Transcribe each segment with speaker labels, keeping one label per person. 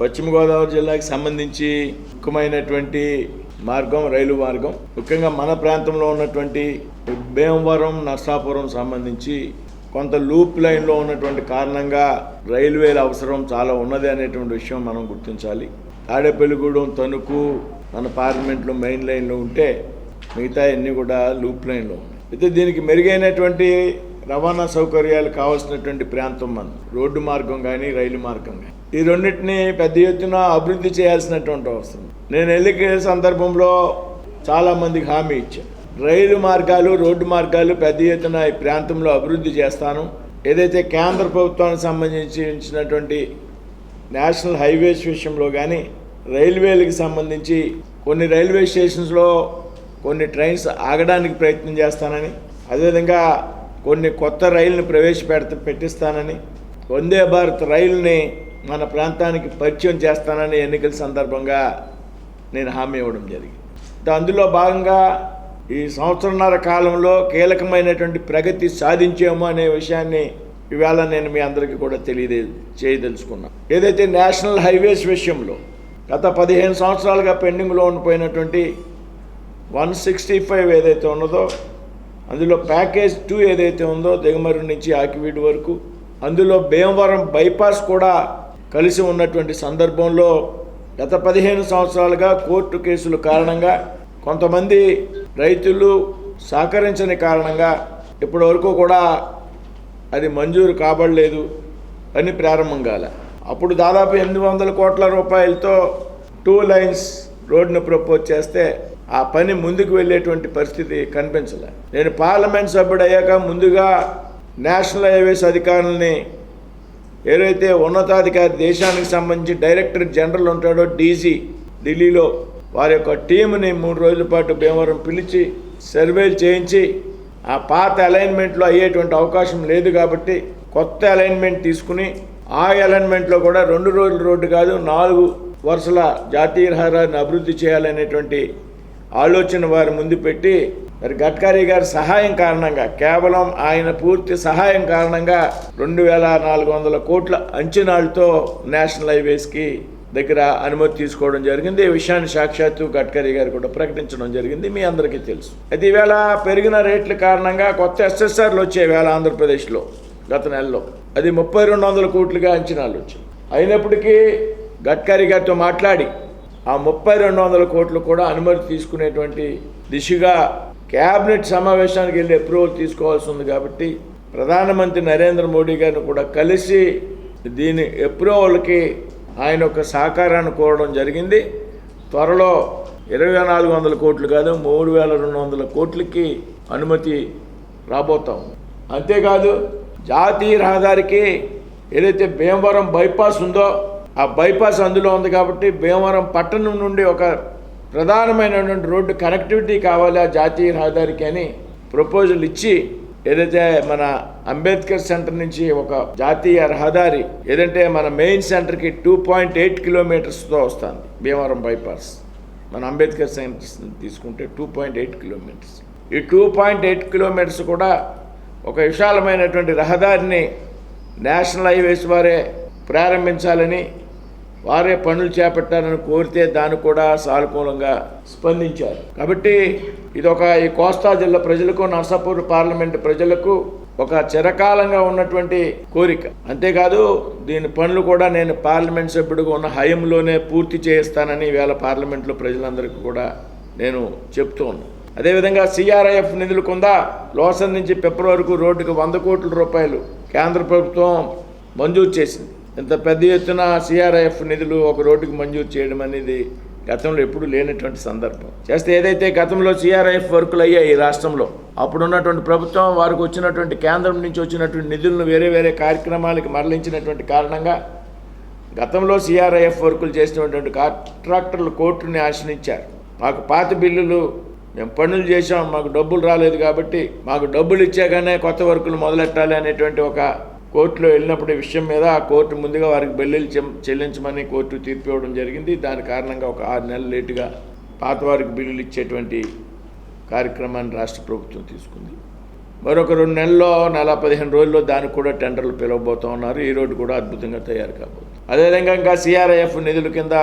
Speaker 1: పశ్చిమ గోదావరి జిల్లాకి సంబంధించి ముఖ్యమైనటువంటి మార్గం రైలు మార్గం. ముఖ్యంగా మన ప్రాంతంలో ఉన్నటువంటి భీమవరం నర్సాపురం సంబంధించి కొంత లూప్ లైన్లో ఉన్నటువంటి కారణంగా రైల్వేల అవసరం చాలా ఉన్నది అనేటువంటి విషయం మనం గుర్తించాలి. తాడేపల్లిగూడెం తణుకు మన పార్లమెంట్లో మెయిన్ లైన్లో ఉంటే మిగతా అన్నీ కూడా లూప్ లైన్లో ఉన్నాయి. అయితే దీనికి మెరుగైనటువంటి రవాణా సౌకర్యాలు కావాల్సినటువంటి ప్రాంతం మన రోడ్డు మార్గం కానీ రైలు మార్గం కానీ ఈ రెండింటిని పెద్ద ఎత్తున అభివృద్ధి చేయాల్సినటువంటి అవసరం. నేను ఎన్నిక సందర్భంలో చాలామందికి హామీ ఇచ్చాను రైలు మార్గాలు రోడ్డు మార్గాలు పెద్ద ఎత్తున ఈ ప్రాంతంలో అభివృద్ధి చేస్తాను. ఏదైతే కేంద్ర ప్రభుత్వానికి సంబంధించినటువంటి నేషనల్ హైవేస్ విషయంలో కానీ రైల్వేలకు సంబంధించి కొన్ని రైల్వే స్టేషన్స్లో కొన్ని ట్రైన్స్ ఆగడానికి ప్రయత్నం చేస్తానని అదేవిధంగా కొన్ని కొత్త రైళ్ళని ప్రవేశపెడత పెట్టిస్తానని వందే భారత్ రైలుని మన ప్రాంతానికి పరిచయం చేస్తానని ఎన్నికల సందర్భంగా నేను హామీ ఇవ్వడం జరిగింది. అందులో భాగంగా ఈ సంవత్సరన్నర కాలంలో కీలకమైనటువంటి ప్రగతి సాధించాము అనే విషయాన్ని ఇవాళ నేను మీ అందరికీ కూడా తెలియదే చేయదలుచుకున్నాను ఏదైతే నేషనల్ హైవేస్ విషయంలో గత పదిహేను సంవత్సరాలుగా పెండింగ్లో ఉండిపోయినటువంటి వన్ సిక్స్టీ ఫైవ్ ఏదైతే ఉన్నదో అందులో ప్యాకేజ్ టూ ఏదైతే ఉందో దిగమరు నుంచి ఆకివీడు వరకు అందులో భీమవరం బైపాస్ కూడా కలిసి ఉన్నటువంటి సందర్భంలో గత పదిహేను సంవత్సరాలుగా కోర్టు కేసుల కారణంగా కొంతమంది రైతులు సహకరించని కారణంగా ఇప్పటి వరకు కూడా అది మంజూరు కాబడలేదు అని ప్రారంభం కాల. అప్పుడు దాదాపు ఎనిమిది వందల కోట్ల రూపాయలతో టూ లైన్స్ రోడ్ను ప్రపోజ్ చేస్తే ఆ పని ముందుకు వెళ్ళేటువంటి పరిస్థితి కనిపించలే. నేను పార్లమెంట్ సభ్యుడు అయ్యాక ముందుగా నేషనల్ హైవేస్ అధికారులని ఏదైతే ఉన్నతాధికారి దేశానికి సంబంధించి డైరెక్టర్ జనరల్ ఉంటాడో డీజీ ఢిల్లీలో వారి యొక్క టీంని మూడు రోజుల పాటు భీమవరం పిలిచి సర్వేలు చేయించి ఆ పాత అలైన్మెంట్లో అయ్యేటువంటి అవకాశం లేదు కాబట్టి కొత్త అలైన్మెంట్ తీసుకుని ఆ అలైన్మెంట్లో కూడా రెండు రోజుల రోడ్డు కాదు నాలుగు వరుసల జాతీయ రహదారిని అభివృద్ధి చేయాలనేటువంటి ఆలోచన వారి ముందు పెట్టి మరి గడ్కరీ గారి సహాయం కారణంగా కేవలం ఆయన పూర్తి సహాయం కారణంగా రెండు వేల నాలుగు వందల కోట్ల అంచనాలతో నేషనల్ హైవేస్కి దగ్గర అనుమతి తీసుకోవడం జరిగింది. ఈ విషయాన్ని సాక్షాత్తు గడ్కరీ గారు కూడా ప్రకటించడం జరిగింది. మీ అందరికీ తెలుసు. అయితే ఈవేళ పెరిగిన రేట్ల కారణంగా కొత్త ఎస్ఎస్ఆర్లు వచ్చే వేళ ఆంధ్రప్రదేశ్లో గత నెలలో. అది ముప్పై రెండు వందల కోట్లుగా అంచనాలు వచ్చాయి. అయినప్పటికీ గడ్కరీ గారితో మాట్లాడి ఆ ముప్పై రెండు వందల కోట్లు కూడా అనుమతి తీసుకునేటువంటి దిశగా క్యాబినెట్ సమావేశానికి వెళ్ళి అప్రూవల్ తీసుకోవాల్సి ఉంది కాబట్టి ప్రధానమంత్రి నరేంద్ర మోడీ గారిని కూడా కలిసి దీని అప్రూవల్కి ఆయన యొక్క సహకారాన్ని కోరడం జరిగింది. త్వరలో ఇరవై నాలుగు వందల కోట్లు కాదు మూడు వేల రెండు వందల కోట్లకి అనుమతి రాబోతాం. అంతేకాదు జాతీయ రహదారికి ఏదైతే భీమవరం బైపాస్ ఉందో ఆ బైపాస్ అందులో ఉంది కాబట్టి భీమవరం పట్టణం నుండి ఒక ప్రధానమైనటువంటి రోడ్డు కనెక్టివిటీ కావాలి ఆ జాతీయ రహదారికి అని ప్రపోజల్ ఇచ్చి ఏదైతే మన అంబేద్కర్ సెంటర్ నుంచి ఒక జాతీయ రహదారి ఏదంటే మన మెయిన్ సెంటర్కి టూ పాయింట్ ఎయిట్ కిలోమీటర్స్తో వస్తుంది భీమవరం బైపాస్. మన అంబేద్కర్ సెంటర్ తీసుకుంటే టూ పాయింట్ ఎయిట్ కిలోమీటర్స్. ఈ టూ పాయింట్ ఎయిట్ కిలోమీటర్స్ కూడా ఒక విశాలమైనటువంటి రహదారిని నేషనల్ హైవేస్ వారే ప్రారంభించాలని వారే పనులు చేపట్టాలని కోరితే దాన్ని కూడా సానుకూలంగా స్పందించారు. కాబట్టి ఇది ఒక ఈ కోస్తా జిల్లా ప్రజలకు నర్సాపూర్ పార్లమెంట్ ప్రజలకు ఒక చిరకాలంగా ఉన్నటువంటి కోరిక. అంతేకాదు దీని పనులు కూడా నేను పార్లమెంట్ సభ్యుడిగా ఉన్న హయంలోనే పూర్తి చేయిస్తానని వేళ పార్లమెంట్లో ప్రజలందరికీ కూడా నేను చెప్తూ ఉన్నాను. అదేవిధంగా సిఆర్ఐఎఫ్ నిధులు కింద లోసన్ నుంచి పిప్పర్ వరకు రోడ్డుకు వంద కోట్ల రూపాయలు కేంద్ర ప్రభుత్వం మంజూరు చేసింది. ఇంత పెద్ద ఎత్తున సిఆర్ఐఎఫ్ నిధులు ఒక రోడ్డుకి మంజూరు చేయడం అనేది గతంలో ఎప్పుడూ లేనటువంటి సందర్భం. చేస్తే ఏదైతే గతంలో సిఆర్ఐఎఫ్ వర్కులు అయ్యాయి ఈ రాష్ట్రంలో అప్పుడున్నటువంటి ప్రభుత్వం వారికి వచ్చినటువంటి కేంద్రం నుంచి వచ్చినటువంటి నిధులను వేరే వేరే కార్యక్రమాలకు మరలించినటువంటి కారణంగా గతంలో సిఆర్ఐఎఫ్ వర్కులు చేసినటువంటి కాంట్రాక్టర్లు కోర్టుని ఆశ్రయించారు. మాకు పాత బిల్లులు మేము పనులు చేసాం మాకు డబ్బులు రాలేదు కాబట్టి మాకు డబ్బులు ఇచ్చాకనే కొత్త వర్కులు మొదలెట్టాలి అనేటువంటి ఒక కోర్టులో వెళ్ళినప్పుడు ఈ విషయం మీద ఆ కోర్టు ముందుగా వారికి బిల్లులు చెల్లించమని కోర్టు తీర్పు ఇవ్వడం జరిగింది. దాని కారణంగా ఒక ఆరు నెలలు లేటుగా పాత వారికి బిల్లులు ఇచ్చేటువంటి కార్యక్రమాన్ని రాష్ట్ర ప్రభుత్వం తీసుకుంది. మరొక రెండు నెలల్లో నెల పదిహేను రోజుల్లో దానికి కూడా టెండర్లు పిలవబోతూ ఉన్నారు. ఈ రోడ్డు కూడా అద్భుతంగా తయారు కాబోతుంది. అదేవిధంగా ఇంకా సిఆర్ఐఎఫ్ నిధుల కింద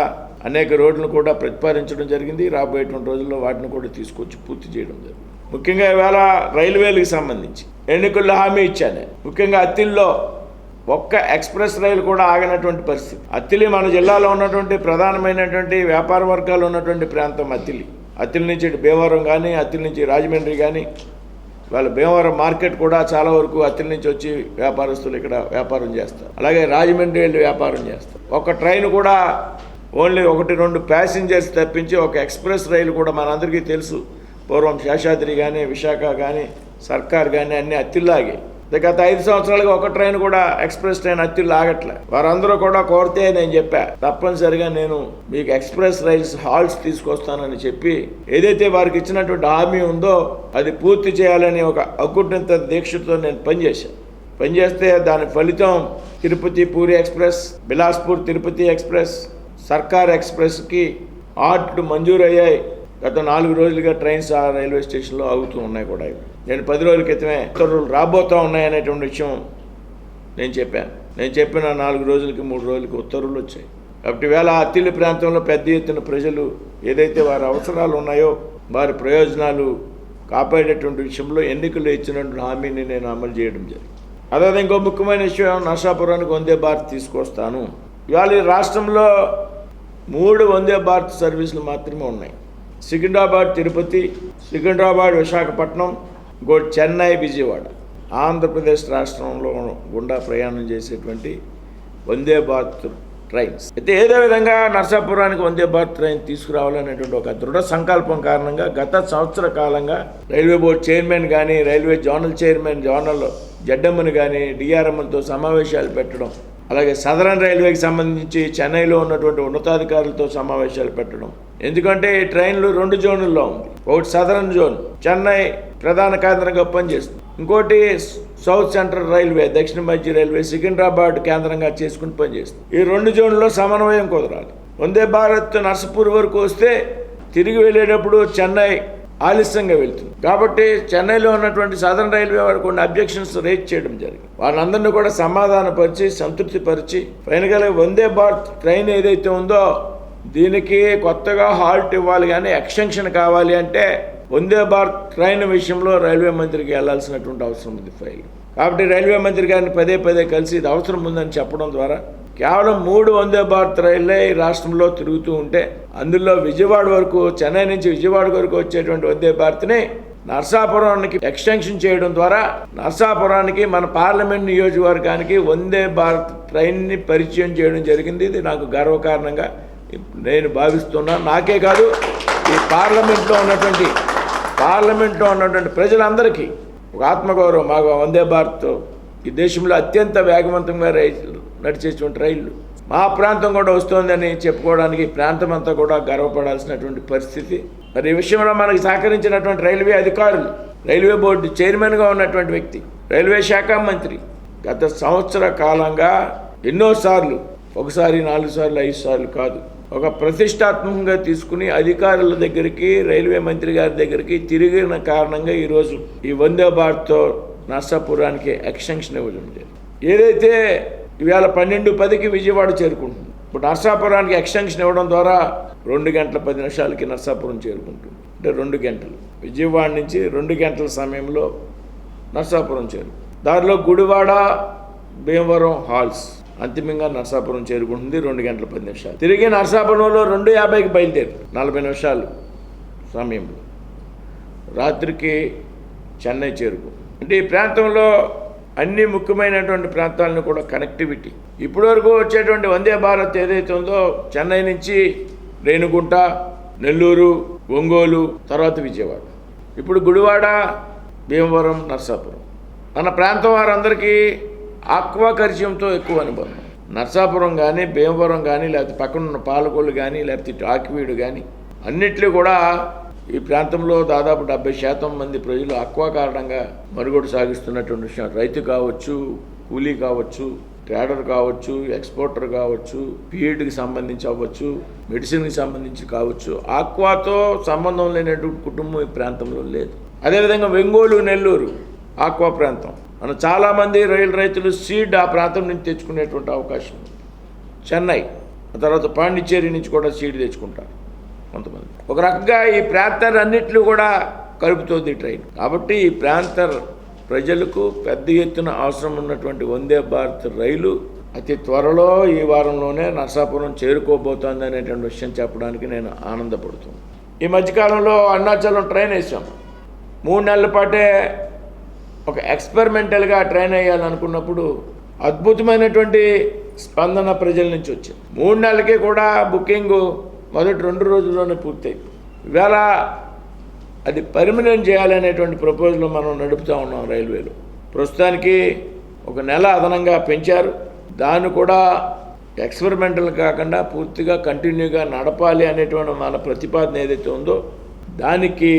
Speaker 1: అనేక రోడ్లను కూడా ప్రతిపాదించడం జరిగింది. రాబోయేటువంటి రోజుల్లో వాటిని కూడా తీసుకొచ్చి పూర్తి చేయడం జరిగింది ముఖ్యంగా ఇవాళ రైల్వేలకు సంబంధించి ఎన్నికల్లో హామీ ఇచ్చాను. ముఖ్యంగా అత్తిల్లో ఒక్క ఎక్స్ప్రెస్ రైలు కూడా ఆగినటువంటి పరిస్థితి. అత్తిలి మన జిల్లాలో ఉన్నటువంటి ప్రధానమైనటువంటి వ్యాపార వర్గాలు ఉన్నటువంటి ప్రాంతం అత్తిలి. అత్తిలి నుంచి భీమవరం కానీ అత్తిలి నుంచి రాజమండ్రి కానీ వాళ్ళ భీమవరం మార్కెట్ కూడా చాలా వరకు అత్తిలి నుంచి వచ్చి వ్యాపారస్తులు ఇక్కడ వ్యాపారం చేస్తారు. అలాగే రాజమండ్రి వెళ్ళి వ్యాపారం చేస్తారు. ఒక ట్రైన్ కూడా ఓన్లీ ఒకటి రెండు ప్యాసింజర్స్ తప్పించి ఒక ఎక్స్ప్రెస్ రైలు కూడా మనందరికీ తెలుసు. పూర్వం శేషాద్రి కానీ విశాఖ కానీ సర్కార్ కానీ అన్ని అత్తిల్లాగి. గత ఐదు సంవత్సరాలుగా ఒక ట్రైన్ కూడా ఎక్స్ప్రెస్ ట్రైన్ అత్తిళ్ళు ఆగట్లే. వారందరూ కూడా కోరితే నేను చెప్పా తప్పనిసరిగా నేను మీకు ఎక్స్ప్రెస్ రైల్స్ హాల్స్ తీసుకొస్తానని చెప్పి ఏదైతే వారికి ఇచ్చినటువంటి హామీ ఉందో అది పూర్తి చేయాలని ఒక అకుటిత దీక్షతో నేను పనిచేశాను పనిచేస్తే దాని ఫలితం తిరుపతి పూరి ఎక్స్ప్రెస్ బిలాస్పూర్ తిరుపతి ఎక్స్ప్రెస్ సర్కార్ ఎక్స్ప్రెస్కి ఆర్ట్లు మంజూరయ్యాయి. గత నాలుగు రోజులుగా ట్రైన్స్ ఆ రైల్వే స్టేషన్లో ఆగుతూ ఉన్నాయి కూడా ఇవి. నేను పది రోజుల క్రితమే ఉత్తర్వులు రాబోతూ ఉన్నాయనేటువంటి విషయం నేను చెప్పాను. నేను చెప్పిన నాలుగు రోజులకి మూడు రోజులకి ఉత్తర్వులు వచ్చాయి. కాబట్టి వేళ అత్తిల్లి ప్రాంతంలో పెద్ద ఎత్తున ప్రజలు ఏదైతే వారి అవసరాలు ఉన్నాయో వారి ప్రయోజనాలు కాపాడేటువంటి విషయంలో ఎన్నికలు ఇచ్చినటువంటి హామీని నేను అమలు చేయడం జరిగింది. అదే ఇంకో ముఖ్యమైన విషయం నర్సాపురానికి వందే భారత్ తీసుకొస్తాను. ఇవాళ రాష్ట్రంలో మూడు వందే భారత్ సర్వీసులు మాత్రమే ఉన్నాయి. సికింద్రాబాద్ తిరుపతి సికింద్రాబాద్ విశాఖపట్నం గో చెన్నై విజయవాడ. ఆంధ్రప్రదేశ్ రాష్ట్రంలో గుండా ప్రయాణం చేసేటువంటి వందే భారత్ ట్రైన్స్. అయితే ఏదో విధంగా నర్సాపురానికి వందే భారత్ ట్రైన్ తీసుకురావాలనేటువంటి ఒక దృఢ సంకల్పం కారణంగా గత సంవత్సర కాలంగా రైల్వే బోర్డు చైర్మన్ కానీ రైల్వే జోనల్ చైర్మన్ జోనల్ జడ్డమ్మని కానీ డిఆర్ఎంలతో సమావేశాలు పెట్టడం అలాగే సదరన్ రైల్వేకి సంబంధించి చెన్నైలో ఉన్నటువంటి ఉన్నతాధికారులతో సమావేశాలు పెట్టడం. ఎందుకంటే ఈ ట్రైన్లు రెండు జోన్లలో ఉంది. ఒకటి సదరన్ జోన్ చెన్నై ప్రధాన కేంద్రంగా పనిచేస్తుంది. ఇంకోటి సౌత్ సెంట్రల్ రైల్వే దక్షిణ మధ్య రైల్వే సికింద్రాబాద్ కేంద్రంగా చేసుకుని పనిచేస్తుంది. ఈ రెండు జోన్లలో సమన్వయం కుదరాలి. వందే భారత్ నర్సపూర్ వరకు వస్తే తిరిగి వెళ్ళేటప్పుడు చెన్నై ఆలస్యంగా వెళ్తుంది. కాబట్టి చెన్నైలో ఉన్నటువంటి సదరన్ రైల్వే వారు కొన్ని అబ్జెక్షన్స్ రేజ్ చేయడం జరిగింది. వాళ్ళందరినీ కూడా సమాధానపరిచి సంతృప్తిపరిచి ఫైనల్గా వందే భారత్ ట్రైన్ ఏదైతే ఉందో దీనికి కొత్తగా హాల్ట్ ఇవ్వాలి కానీ ఎక్స్టెన్షన్ కావాలి అంటే వందే భారత్ ట్రైన్ విషయంలో రైల్వే మంత్రికి వెళ్ళాల్సినటువంటి అవసరం ఉంది ఫైల్ కాబట్టి రైల్వే మంత్రి గారిని పదే పదే కలిసి ఇది అవసరం ఉందని చెప్పడం ద్వారా కేవలం మూడు వందే భారత్ రైళ్ళే ఈ రాష్ట్రంలో తిరుగుతూ ఉంటే అందులో విజయవాడ వరకు చెన్నై నుంచి విజయవాడ వరకు వచ్చేటువంటి వందే భారత్ని నర్సాపురానికి ఎక్స్టెన్షన్ చేయడం ద్వారా నర్సాపురానికి మన పార్లమెంట్ నియోజకవర్గానికి వందే భారత్ ట్రైన్ని పరిచయం చేయడం జరిగింది. ఇది నాకు గర్వకారణంగా నేను భావిస్తున్నా. నాకే కాదు ఈ పార్లమెంట్లో ఉన్నటువంటి పార్లమెంట్లో ఉన్నటువంటి ప్రజలందరికీ ఒక ఆత్మగౌరవం. మాకు వందే భారత్ ఈ దేశంలో అత్యంత వేగవంతంగా రైలు నడిచేటువంటి రైళ్ళు మా ప్రాంతం కూడా వస్తోందని చెప్పుకోవడానికి ప్రాంతం అంతా కూడా గర్వపడాల్సినటువంటి పరిస్థితి. మరి ఈ విషయంలో మనకు సహకరించినటువంటి రైల్వే అధికారులు రైల్వే బోర్డు చైర్మన్గా ఉన్నటువంటి వ్యక్తి రైల్వే శాఖ మంత్రి. గత సంవత్సర కాలంగా ఎన్నోసార్లు ఒకసారి నాలుగు సార్లు ఐదు సార్లు కాదు ఒక ప్రతిష్టాత్మకంగా తీసుకుని అధికారుల దగ్గరికి రైల్వే మంత్రి గారి దగ్గరికి తిరిగిన కారణంగా ఈరోజు ఈ వందే భారత్తో నర్సాపురానికి ఎక్స్టెన్షన్ ఇవ్వడం జరిగింది. ఏదైతే ఇవాళ పన్నెండు పదికి విజయవాడ చేరుకుంటుంది. ఇప్పుడు నర్సాపురానికి ఎక్స్టెన్షన్ ఇవ్వడం ద్వారా రెండు గంటల పది నిమిషాలకి నర్సాపురం చేరుకుంటుంది. అంటే రెండు గంటలు. విజయవాడ నుంచి రెండు గంటల సమయంలో నర్సాపురం చేరు దారిలో గుడివాడ భీమవరం హాల్స్ అంతిమంగా నర్సాపురం చేరుకుంటుంది రెండు గంటల పది నిమిషాలు. తిరిగి నర్సాపురంలో రెండు యాభైకి బయలుదేరు నలభై నిమిషాలు సమయంలో. రాత్రికి చెన్నై చేరుకు అంటే ఈ ప్రాంతంలో అన్ని ముఖ్యమైనటువంటి ప్రాంతాలను కూడా కనెక్టివిటీ ఇప్పటివరకు వచ్చేటువంటి వందే భారత్ ఏదైతే ఉందో చెన్నై నుంచి రేణుగుంట నెల్లూరు ఒంగోలు తర్వాత విజయవాడ. ఇప్పుడు గుడివాడ భీమవరం నర్సాపురం. మన ప్రాంతం వారందరికీ ఆక్వా ఎక్కువ అనుబంధం. నర్సాపురం కానీ భీమవరం కానీ లేకపోతే పక్కన ఉన్న కానీ లేకపోతే ఆకివీడు కానీ అన్నిట్లో కూడా ఈ ప్రాంతంలో దాదాపు డెబ్బై శాతం మంది ప్రజలు అక్వా కారణంగా మనుగోడు సాగిస్తున్నటువంటి విషయం. రైతు కావచ్చు కూలీ కావచ్చు ట్రేడర్ కావచ్చు ఎక్స్పోర్టర్ కావచ్చు ఫీడ్కి సంబంధించి అవ్వచ్చు మెడిసిన్కి సంబంధించి కావచ్చు. ఆక్వాతో సంబంధం లేనటువంటి కుటుంబం ఈ ప్రాంతంలో లేదు. అదేవిధంగా వెంగోలు నెల్లూరు ఆక్వా ప్రాంతం. మన చాలామంది రైలు రైతులు సీడ్ ఆ ప్రాంతం నుంచి తెచ్చుకునేటువంటి అవకాశం ఉంది. చెన్నై ఆ తర్వాత పాండిచ్చేరి నుంచి కూడా సీడ్ తెచ్చుకుంటారు. కొంతమంది. ఒక రకంగా ఈ ప్రాంతర్ అన్నిట్లు కూడా కలుపుతోంది ట్రైన్. కాబట్టి ఈ ప్రాంత ప్రజలకు పెద్ద ఎత్తున అవసరం ఉన్నటువంటి వందే భారత్ రైలు అతి త్వరలో ఈ వారంలోనే నర్సాపురం చేరుకోబోతోంది అనేటువంటి విషయం చెప్పడానికి నేను ఆనందపడుతున్నాను. ఈ మధ్యకాలంలో అరుణాచలం ట్రైన్ వేసాం. మూడు నెలల పాటే ఒక ఎక్స్పెరిమెంటల్గా ట్రైన్ వేయాలనుకున్నప్పుడు అద్భుతమైనటువంటి స్పందన ప్రజల నుంచి వచ్చింది. మూడు నెలలకి కూడా బుకింగు మొదటి రెండు రోజుల్లోనే పూర్తయి. ఇవాళ అది పర్మనెంట్ చేయాలనేటువంటి ప్రపోజల్ మనం నడుపుతూ ఉన్నాం రైల్వేలో. ప్రస్తుతానికి ఒక నెల అదనంగా పెంచారు. దాన్ని కూడా ఎక్స్పెరిమెంటల్ కాకుండా పూర్తిగా కంటిన్యూగా నడపాలి అనేటువంటి మన ప్రతిపాదన ఏదైతే ఉందో దానికి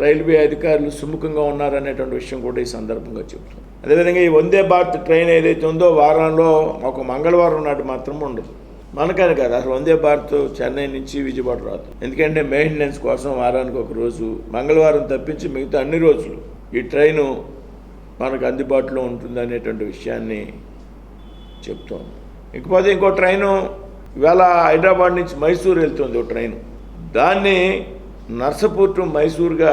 Speaker 1: రైల్వే అధికారులు సుముఖంగా ఉన్నారనేటువంటి విషయం కూడా ఈ సందర్భంగా చెప్తున్నాం అదేవిధంగా ఈ వందే భారత్ ట్రైన్ ఏదైతే ఉందో వారంలో ఒక మంగళవారం నాటి మాత్రం ఉండదు. మనకని కాదు. అసలు వందే భారత్ చెన్నై నుంచి విజయవాడ రాదు. ఎందుకంటే మెయింటెనెన్స్ కోసం వారానికి ఒక రోజు మంగళవారం తప్పించి మిగతా అన్ని రోజులు ఈ ట్రైను మనకు అందుబాటులో ఉంటుంది అనేటువంటి విషయాన్ని చెప్తాం ఇకపోతే ఇంకో ట్రైను ఇవాళ హైదరాబాద్ నుంచి మైసూర్ వెళ్తుంది ఒక ట్రైను. దాన్ని నర్సపూర్ టు మైసూర్గా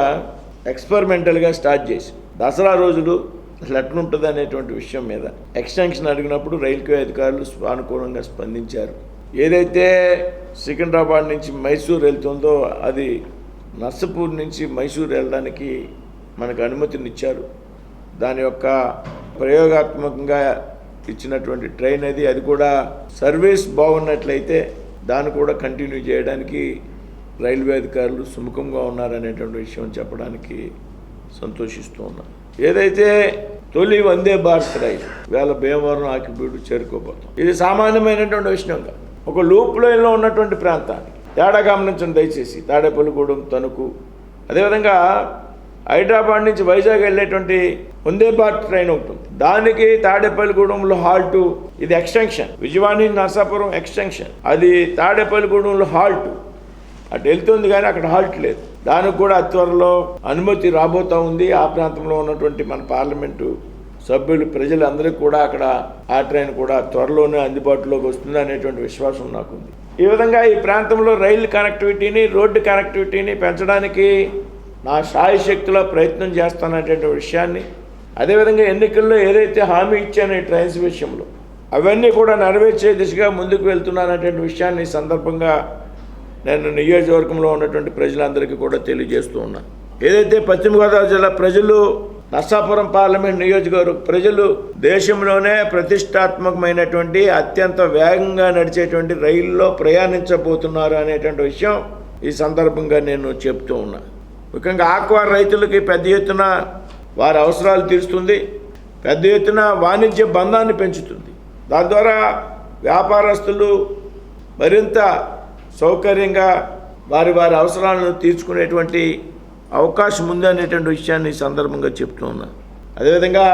Speaker 1: ఎక్స్పెరిమెంటల్గా స్టార్ట్ చేసి దసరా రోజులు అసలు ఎట్లుంటుంది అనేటువంటి విషయం మీద ఎక్స్టెన్షన్ అడిగినప్పుడు రైల్వే అధికారులు అనుకూలంగా స్పందించారు. ఏదైతే సికింద్రాబాద్ నుంచి మైసూర్ వెళ్తుందో అది నర్సపూర్ నుంచి మైసూర్ వెళ్ళడానికి మనకు అనుమతినిచ్చారు. దాని యొక్క ప్రయోగాత్మకంగా ఇచ్చినటువంటి ట్రైన్ అది అది కూడా సర్వీస్ బాగున్నట్లయితే దాన్ని కూడా కంటిన్యూ చేయడానికి రైల్వే అధికారులు సుముఖంగా ఉన్నారనేటువంటి విషయం చెప్పడానికి సంతోషిస్తూ ఉన్నాను ఏదైతే తొలి వందే భారత్ రైలు వేళ భీమవరం ఆకిబీడు చేరుకోబోతాం. ఇది సామాన్యమైనటువంటి విషయం కాదు. ఒక లూప్ లైన్లో ఉన్నటువంటి ప్రాంతాన్ని. తేడా గమనించండి దయచేసి. తాడేపల్లిగూడెం తణుకు. అదేవిధంగా హైదరాబాద్ నుంచి వైజాగ్ వెళ్ళేటువంటి వందే భారత్ ట్రైన్ ఉంటుంది. దానికి తాడేపల్లిగూడెంలో హాల్ట్ ఇది ఎక్స్టెన్షన్. విజయవాడ నర్సాపురం ఎక్స్టెన్షన్. అది తాడేపల్లిగూడెంలో హాల్ట్. అటు వెళ్తుంది కానీ అక్కడ హాల్ట్ లేదు. దానికి కూడా అతి త్వరలో అనుమతి రాబోతా ఉంది. ఆ ప్రాంతంలో ఉన్నటువంటి మన పార్లమెంటు సభ్యులు ప్రజలందరికీ కూడా అక్కడ ఆ ట్రైన్ కూడా త్వరలోనే అందుబాటులోకి వస్తుంది అనేటువంటి విశ్వాసం నాకుంది. ఈ విధంగా ఈ ప్రాంతంలో రైలు కనెక్టివిటీని రోడ్డు కనెక్టివిటీని పెంచడానికి నా సాయశక్తిలో ప్రయత్నం చేస్తాననేటువంటి విషయాన్ని అదేవిధంగా ఎన్నికల్లో ఏదైతే హామీ ఇచ్చానో ఈ ట్రైన్స్ విషయంలో అవన్నీ కూడా నెరవేర్చే దిశగా ముందుకు వెళ్తున్నాననేటువంటి విషయాన్ని ఈ సందర్భంగా నేను నియోజకవర్గంలో ఉన్నటువంటి ప్రజలందరికీ కూడా తెలియజేస్తూ ఉన్నాను ఏదైతే పశ్చిమ గోదావరి జిల్లా ప్రజలు నర్సాపురం పార్లమెంట్ నియోజకవర్గ ప్రజలు దేశంలోనే ప్రతిష్టాత్మకమైనటువంటి అత్యంత వేగంగా నడిచేటువంటి రైల్లో ప్రయాణించబోతున్నారు అనేటువంటి విషయం ఈ సందర్భంగా నేను చెప్తూ ఉన్నా. ముఖ్యంగా ఆక్వా రైతులకి పెద్ద ఎత్తున వారి అవసరాలు తీరుస్తుంది పెద్ద ఎత్తున వాణిజ్య బంధాన్ని పెంచుతుంది. దాని ద్వారా వ్యాపారస్తులు మరింత సౌకర్యంగా వారి వారి అవసరాలను తీర్చుకునేటువంటి అవకాశం ఉంది అనేటువంటి విషయాన్ని ఈ సందర్భంగా చెప్తూ ఉన్నా. అదేవిధంగా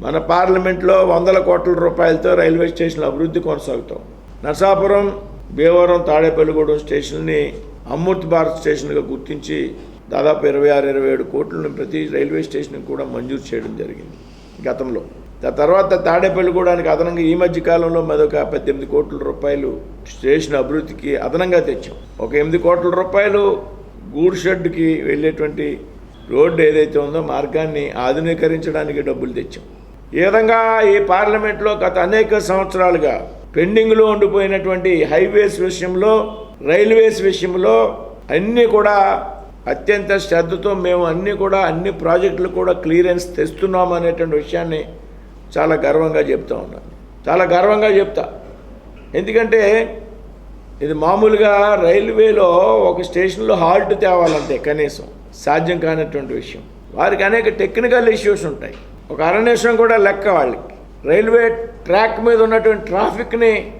Speaker 1: మన పార్లమెంట్లో వందల కోట్ల రూపాయలతో రైల్వే స్టేషన్ల అభివృద్ధి కొనసాగుతాం. నర్సాపురం భీమవరం తాడేపల్లిగూడెం స్టేషన్ని అమృత్ భారత్ స్టేషన్గా గుర్తించి దాదాపు ఇరవై ఆరు ఇరవై ఏడు కోట్లను ప్రతి రైల్వే స్టేషన్కి కూడా మంజూరు చేయడం జరిగింది గతంలో. దాని తర్వాత తాడేపల్లిగూడానికి అదనంగా ఈ మధ్య కాలంలో మరొక పద్దెనిమిది కోట్ల రూపాయలు స్టేషన్ అభివృద్ధికి అదనంగా తెచ్చాం. ఒక ఎనిమిది కోట్ల రూపాయలు గూడ్ షెడ్కి వెళ్ళేటువంటి రోడ్డు ఏదైతే ఉందో మార్గాన్ని ఆధునీకరించడానికి డబ్బులు తెచ్చాం. ఈ విధంగా ఈ పార్లమెంట్లో గత అనేక సంవత్సరాలుగా పెండింగ్లో ఉండిపోయినటువంటి హైవేస్ విషయంలో రైల్వేస్ విషయంలో అన్నీ కూడా అత్యంత శ్రద్ధతో మేము అన్నీ కూడా అన్ని ప్రాజెక్టులు కూడా క్లియరెన్స్ తెస్తున్నాం అనేటువంటి విషయాన్ని చాలా గర్వంగా చెప్తా ఉన్నాను. చాలా గర్వంగా చెప్తా. ఎందుకంటే ఇది మామూలుగా రైల్వేలో ఒక స్టేషన్లో హాల్ట్ తేవాలంటే కనీసం. సాధ్యం కానటువంటి విషయం. వారికి అనేక టెక్నికల్ ఇష్యూస్ ఉంటాయి. ఒక అరణ్యేశ్వరం కూడా లెక్క వాళ్ళకి. రైల్వే ట్రాక్ మీద ఉన్నటువంటి ట్రాఫిక్ని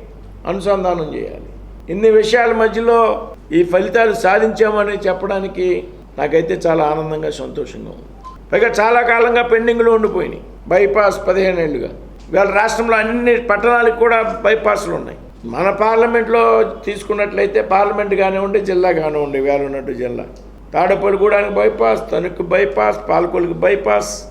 Speaker 1: అనుసంధానం చేయాలి. ఇన్ని విషయాల మధ్యలో ఈ ఫలితాలు సాధించామని చెప్పడానికి నాకైతే చాలా ఆనందంగా సంతోషంగా ఉంది. పైగా చాలా కాలంగా పెండింగ్లో ఉండిపోయినాయి. బైపాస్ పదిహేను ఏళ్ళుగా. ఇవాళ రాష్ట్రంలో అన్ని పట్టణాలకు కూడా బైపాస్లు ఉన్నాయి. మన పార్లమెంట్లో తీసుకున్నట్లయితే పార్లమెంట్ కానివ్వండి జిల్లా కానివ్వండి వేల జిల్లా. తాడపల్లిగూడానికి బైపాస్ తణుకు బైపాస్ పాలకొలికి బైపాస్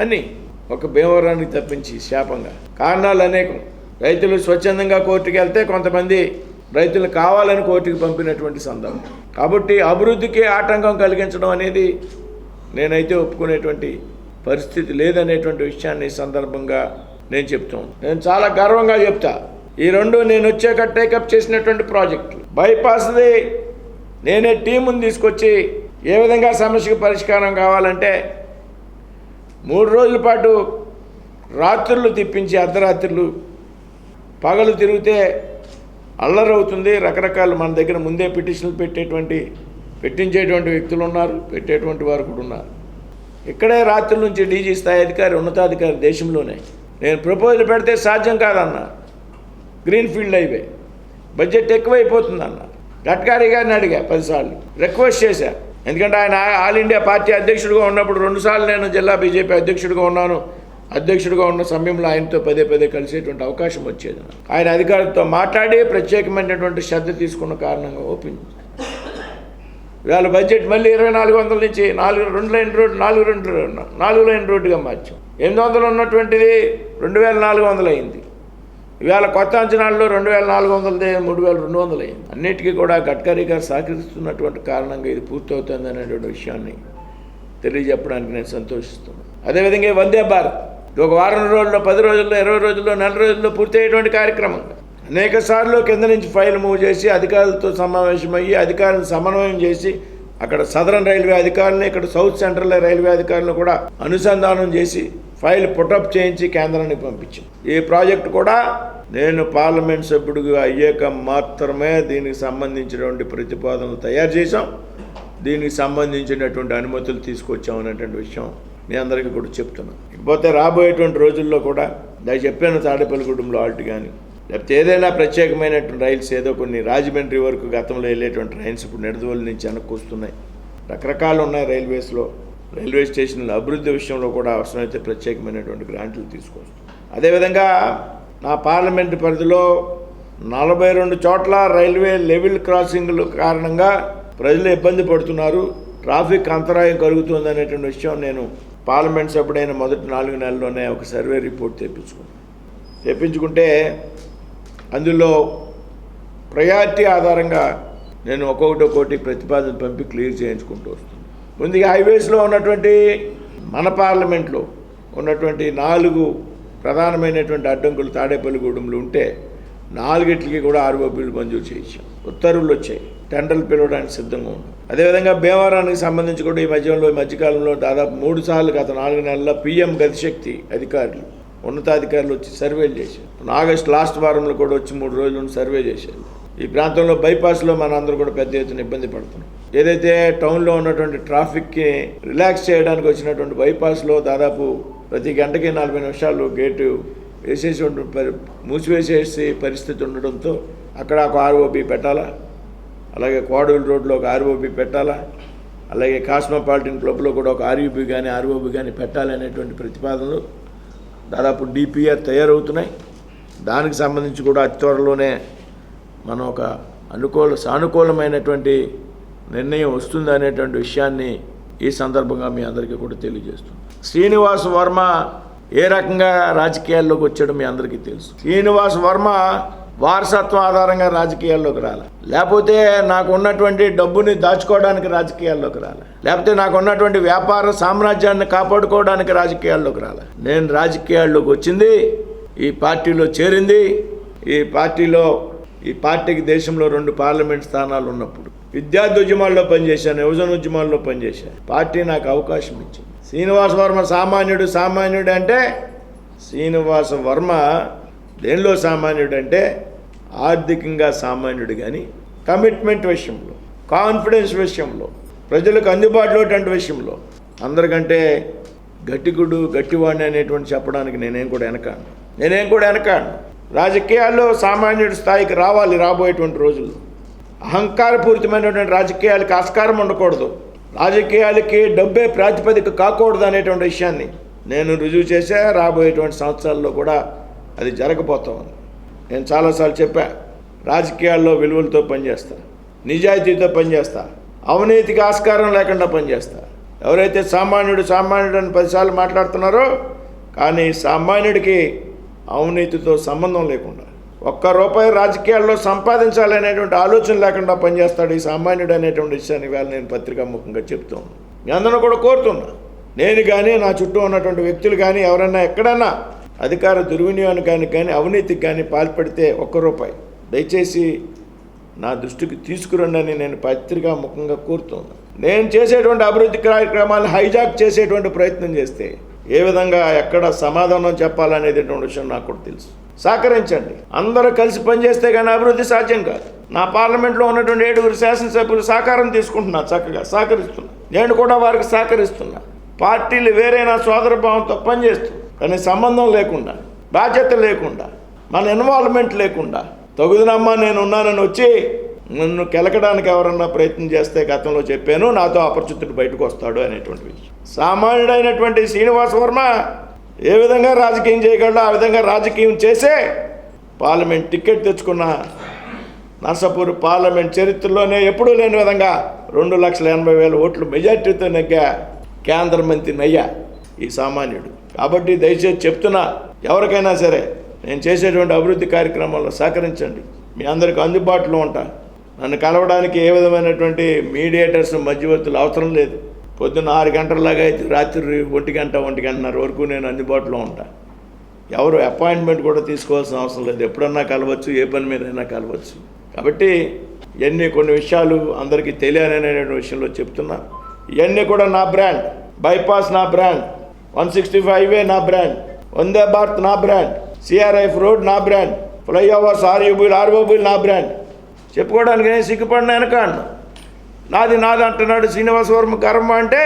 Speaker 1: అని ఒక భీమవరానికి తప్పించి శాపంగా. కారణాలు అనేకం. రైతులు స్వచ్ఛందంగా కోర్టుకి వెళ్తే కొంతమంది రైతులు కావాలని కోర్టుకి పంపినటువంటి సందర్భం. కాబట్టి అభివృద్ధికి ఆటంకం కలిగించడం అనేది నేనైతే ఒప్పుకునేటువంటి పరిస్థితి లేదనేటువంటి విషయాన్ని సందర్భంగా నేను చెప్తాను నేను చాలా గర్వంగా చెప్తా. ఈ రెండు నేను వచ్చాక టేకప్ చేసినటువంటి ప్రాజెక్టులు బైపాస్ది నేనే టీముని తీసుకొచ్చి ఏ విధంగా సమస్యకు పరిష్కారం కావాలంటే మూడు రోజుల పాటు రాత్రులు తిప్పించి అర్ధరాత్రులు పగలు తిరిగితే అల్లరవుతుంది రకరకాల మన దగ్గర ముందే పిటిషన్లు పెట్టేటువంటి పెట్టించేటువంటి వ్యక్తులు ఉన్నారు పెట్టేటువంటి వారు కూడా ఉన్నారు. ఇక్కడే రాత్రుల నుంచి డీజీ స్థాయి అధికారి ఉన్నతాధికారి దేశంలోనే. నేను ప్రపోజల్ పెడితే సాధ్యం కాదన్నా. గ్రీన్ ఫీల్డ్ హైవే బడ్జెట్ ఎక్కువైపోతుంది అన్న గడ్కరీ గారిని అడిగా పదిసార్లు. రిక్వెస్ట్ చేశా. ఎందుకంటే ఆయన ఆల్ ఇండియా పార్టీ అధ్యక్షుడిగా ఉన్నప్పుడు రెండుసార్లు నేను జిల్లా బీజేపీ అధ్యక్షుడిగా ఉన్నాను. అధ్యక్షుడిగా ఉన్న సమయంలో ఆయనతో పదే పదే కలిసేటువంటి అవకాశం వచ్చేది. ఆయన అధికారులతో మాట్లాడి ప్రత్యేకమైనటువంటి శ్రద్ధ తీసుకున్న కారణంగా ఓపెన్ ఇవాళ బడ్జెట్ మళ్ళీ ఇరవై నాలుగు వందల నుంచి నాలుగు రెండు లైన్ రోడ్డు నాలుగు రెండు నాలుగు లైన్ రోడ్డుగా మార్చాం. ఎనిమిది వందలు ఉన్నటువంటిది రెండు వేల నాలుగు వందలు అయింది. ఇవాళ కొత్త అంచనాల్లో రెండు వేల నాలుగు వందలదే మూడు వేల రెండు వందలు అయింది అన్నిటికీ కూడా గడ్కరీ గారు సహకరిస్తున్నటువంటి కారణంగా ఇది పూర్తవుతుంది అనేటువంటి విషయాన్ని తెలియజెప్పడానికి నేను సంతోషిస్తున్నాను. అదేవిధంగా వందే భారత్ ఇది ఒక వారం రోజుల్లో పది రోజుల్లో ఇరవై రోజుల్లో నెల రోజుల్లో పూర్తి అయ్యేటువంటి కార్యక్రమం అనేక సార్లు కింద నుంచి ఫైల్ మూవ్ చేసి అధికారులతో సమావేశమయ్యి అధికారులను సమన్వయం చేసి అక్కడ సదరన్ రైల్వే అధికారులను ఇక్కడ సౌత్ సెంట్రల్ రైల్వే అధికారులను కూడా అనుసంధానం చేసి ఫైల్ పుటప్ చేయించి కేంద్రానికి పంపించాం ఈ ప్రాజెక్ట్ కూడా నేను పార్లమెంట్ సభ్యుడిగా అయ్యాక మాత్రమే దీనికి సంబంధించినటువంటి ప్రతిపాదనలు తయారు చేశాం. దీనికి సంబంధించినటువంటి అనుమతులు తీసుకొచ్చాం అనేటువంటి విషయం మీ అందరికీ కూడా చెప్తున్నాను. ఇకపోతే రాబోయేటువంటి రోజుల్లో కూడా నాకు చెప్పాను కుటుంబంలో ఆల్ట్ కానీ లేకపోతే ఏదైనా ప్రత్యేకమైనటువంటి రైల్స్ ఏదో కొన్ని రాజమండ్రి వరకు గతంలో వెళ్ళేటువంటి రైల్స్ ఇప్పుడు నిడదవోలు నుంచి వెనక్కి వస్తున్నాయి. రకరకాలు ఉన్నాయి రైల్వేస్లో. రైల్వే స్టేషన్ల అభివృద్ధి విషయంలో కూడా అవసరమైతే ప్రత్యేకమైనటువంటి గ్రాంట్లు తీసుకోవచ్చు అదేవిధంగా నా పార్లమెంట్ పరిధిలో నలభై రెండు చోట్ల రైల్వే లెవెల్ క్రాసింగ్ల కారణంగా ప్రజలు ఇబ్బంది పడుతున్నారు. ట్రాఫిక్ అంతరాయం కలుగుతుంది అనేటువంటి విషయం నేను పార్లమెంట్ సభ్యుడైన మొదటి నాలుగు నెలల్లోనే ఒక సర్వే రిపోర్ట్ తెప్పించుకున్నాను. తెప్పించుకుంటే అందులో ప్రయారిటీ ఆధారంగా నేను ఒక్కొక్కటి ఒక్కొక్కటి ప్రతిపాదన పంపి క్లియర్ చేయించుకుంటూ వస్తున్నాను. ముందుగా హైవేస్లో ఉన్నటువంటి మన పార్లమెంట్లో ఉన్నటువంటి నాలుగు ప్రధానమైనటువంటి అడ్డంకులు తాడేపల్లిగూడెంలో ఉంటే నాలుగిట్లకి కూడా ఆర్ఓబీలు మంజూరు చేయించాం. ఉత్తర్వులు వచ్చాయి. టెండర్లు పిలవడానికి సిద్ధంగా ఉన్నాం. అదేవిధంగా భీమవరానికి సంబంధించి కూడా ఈ మధ్యలో ఈ మధ్యకాలంలో దాదాపు మూడు సార్లు గత నాలుగు నెలల్లో పీఎం గతిశక్తి అధికారులు ఉన్నతాధికారులు వచ్చి సర్వేలు చేశారు. ఆగస్ట్ లాస్ట్ వారంలో కూడా వచ్చి మూడు రోజులు సర్వే చేశారు. ఈ ప్రాంతంలో బైపాస్లో మన అందరూ కూడా పెద్ద ఎత్తున ఇబ్బంది పడుతున్నాం. ఏదైతే టౌన్లో ఉన్నటువంటి ట్రాఫిక్కి రిలాక్స్ చేయడానికి వచ్చినటువంటి బైపాస్లో దాదాపు ప్రతి గంటకి నలభై నిమిషాలు గేటు వేసేసి పరి- మూసివేసేసి పరిస్థితి ఉండడంతో అక్కడ ఒక ఆర్ఓబి పెట్టాలా? అలాగే కోడూరు రోడ్లో ఒక ఆర్ఓబి పెట్టాలా? అలాగే కాస్మోపాలిటన్ క్లబ్లో కూడా ఒక ఆర్యూబీ కానీ ఆర్ఓబి కానీ పెట్టాలి అనేటువంటి ప్రతిపాదనలు దాదాపు డిపిఆర్ తయారవుతున్నాయి. దానికి సంబంధించి కూడా అతి త్వరలోనే మనం ఒక అనుకూల సానుకూలమైనటువంటి నిర్ణయం వస్తుంది అనేటువంటి విషయాన్ని ఈ సందర్భంగా మీ అందరికీ కూడా తెలియజేస్తుంది. శ్రీనివాస్ వర్మ ఏ రకంగా రాజకీయాల్లోకి వచ్చాడో మీ అందరికీ తెలుసు. శ్రీనివాస్ వర్మ వారసత్వం ఆధారంగా రాజకీయాల్లోకి రాలే. లేకపోతే నాకు ఉన్నటువంటి డబ్బుని దాచుకోవడానికి రాజకీయాల్లోకి రాలే. లేకపోతే నాకు ఉన్నటువంటి వ్యాపార సామ్రాజ్యాన్ని కాపాడుకోవడానికి రాజకీయాల్లోకి రాలే. నేను రాజకీయాల్లోకి వచ్చింది ఈ పార్టీలో చేరింది ఈ పార్టీలో ఈ పార్టీకి దేశంలో రెండు పార్లమెంట్ స్థానాలు ఉన్నప్పుడు విద్యార్థి ఉద్యమాల్లో పనిచేశాను యువజన ఉద్యమాల్లో పనిచేశాను. పార్టీ నాకు అవకాశం ఇచ్చింది. శ్రీనివాస వర్మ సామాన్యుడు సామాన్యుడు అంటే శ్రీనివాస వర్మ దేనిలో సామాన్యుడు అంటే ఆర్థికంగా సామాన్యుడు కానీ కమిట్మెంట్ విషయంలో కాన్ఫిడెన్స్ విషయంలో ప్రజలకు అందుబాటులో విషయంలో. అందరికంటే గట్టిగుడు గట్టివాడిని అనేటువంటి చెప్పడానికి నేనేం కూడా వెనకాను నేనేం కూడా వెనకాను రాజకీయాల్లో సామాన్యుడి స్థాయికి రావాలి రాబోయేటువంటి రోజుల్లో. అహంకారపూరితమైనటువంటి రాజకీయాలకి ఆస్కారం ఉండకూడదు. రాజకీయాలకి డబ్బే ప్రాతిపదిక కాకూడదు అనేటువంటి విషయాన్ని నేను రుజువు చేసే రాబోయేటువంటి సంవత్సరాల్లో కూడా అది జరగబోతా ఉంది నేను చాలాసార్లు చెప్పా రాజకీయాల్లో విలువలతో పనిచేస్తా నిజాయితీతో పనిచేస్తా అవినీతికి ఆస్కారం లేకుండా పనిచేస్తా. ఎవరైతే సామాన్యుడు సామాన్యుడు అని పదిసార్లు మాట్లాడుతున్నారో కానీ సామాన్యుడికి అవినీతితో సంబంధం లేకుండా. ఒక్క రూపాయి రాజకీయాల్లో సంపాదించాలనేటువంటి ఆలోచన లేకుండా పనిచేస్తాడు ఈ సామాన్యుడు అనేటువంటి విషయాన్ని వేళ నేను పత్రికాముఖంగా చెప్తాను మీ అందరూ కూడా కోరుతున్నా. నేను కానీ నా చుట్టూ ఉన్నటువంటి వ్యక్తులు కానీ ఎవరన్నా ఎక్కడన్నా అధికార దుర్వినియోగానికి కానీ అవినీతికి కానీ పాల్పడితే ఒక్క రూపాయి. దయచేసి నా దృష్టికి తీసుకురండి నేను పత్రికా ముఖంగా కోరుతున్నాను నేను చేసేటువంటి అభివృద్ధి కార్యక్రమాలు హైజాక్ చేసేటువంటి ప్రయత్నం చేస్తే ఏ విధంగా ఎక్కడ సమాధానం చెప్పాలనేటువంటి విషయం నాకు కూడా తెలుసు. సహకరించండి. అందరూ కలిసి పనిచేస్తే కానీ అభివృద్ధి సాధ్యం కాదు. నా పార్లమెంట్లో ఉన్నటువంటి ఏడుగురు శాసనసభ్యులు సహకారం తీసుకుంటున్నా చక్కగా సహకరిస్తున్నా నేను కూడా వారికి సహకరిస్తున్నా. పార్టీలు వేరే నా సోదర భావంతో పనిచేస్తూ కానీ సంబంధం లేకుండా బాధ్యత లేకుండా మన ఇన్వాల్వ్మెంట్ లేకుండా తగుదనమ్మా నేను ఉన్నానని వచ్చి నన్ను కెలకడానికి ఎవరన్నా ప్రయత్నం చేస్తే గతంలో చెప్పాను నాతో అపరిచితుడు బయటకు వస్తాడు అనేటువంటి విషయం. సామాన్యుడైనటువంటి శ్రీనివాస వర్మ ఏ విధంగా రాజకీయం చేయగలడో ఆ విధంగా రాజకీయం చేసే పార్లమెంట్ టికెట్ తెచ్చుకున్న నర్సాపూర్ పార్లమెంట్ చరిత్రలోనే ఎప్పుడూ లేని విధంగా రెండు లక్షల ఎనభై వేల ఓట్లు మెజార్టీతో నెగ్గా కేంద్ర మంత్రి నయ్యా ఈ సామాన్యుడు. కాబట్టి దయచేసి చెప్తున్నా ఎవరికైనా సరే నేను చేసేటువంటి అభివృద్ధి కార్యక్రమాల్లో సహకరించండి. మీ అందరికి అందుబాటులో ఉంటాను నన్ను కలవడానికి ఏ విధమైనటువంటి మీడియేటర్స్ మధ్యవర్తులు అవసరం లేదు. పొద్దున్న ఆరు గంటలలాగా అయితే రాత్రి ఒంటి గంట ఒంటి గంటన్నర వరకు నేను అందుబాటులో ఉంటా. ఎవరు అపాయింట్మెంట్ కూడా తీసుకోవాల్సిన అవసరం లేదు. ఎప్పుడన్నా కలవచ్చు ఏ పని మీదైనా కలవచ్చు. కాబట్టి ఇవన్నీ కొన్ని విషయాలు అందరికీ తెలియాలనేటువంటి విషయంలో చెప్తున్నా. ఇవన్నీ కూడా నా బ్రాండ్. బైపాస్ నా బ్రాండ్. వన్ సిక్స్టీ ఫైవ్ నా బ్రాండ్. వందే భారత్ నా బ్రాండ్. సిఆర్ఎఫ్ రోడ్ నా బ్రాండ్. ఫ్లైఓవర్స్ ఆర్యూబుల్ ఆర్ఓబుల్ నా బ్రాండ్. చెప్పుకోవడానికి నేను సిగ్గుపడిన వెనకాను నాది నాది అంటున్నాడు శ్రీనివాస వర్మ కర్మ అంటే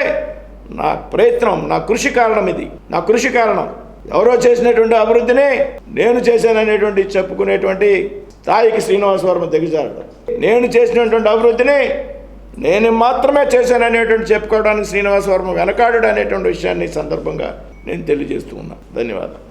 Speaker 1: నా ప్రయత్నం నా కృషి కారణం ఇది. నా కృషి కారణం. ఎవరో చేసినటువంటి అభివృద్ధిని నేను చేశాననేటువంటి చెప్పుకునేటువంటి స్థాయికి శ్రీనివాస వర్మ దిగజారడు. నేను చేసినటువంటి అభివృద్ధిని నేను మాత్రమే చేశాననేటువంటి చెప్పుకోవడానికి శ్రీనివాస వర్మ వెనకాడు అనేటువంటి విషయాన్ని సందర్భంగా నేను తెలియజేస్తూ ఉన్నాను ధన్యవాదాలు.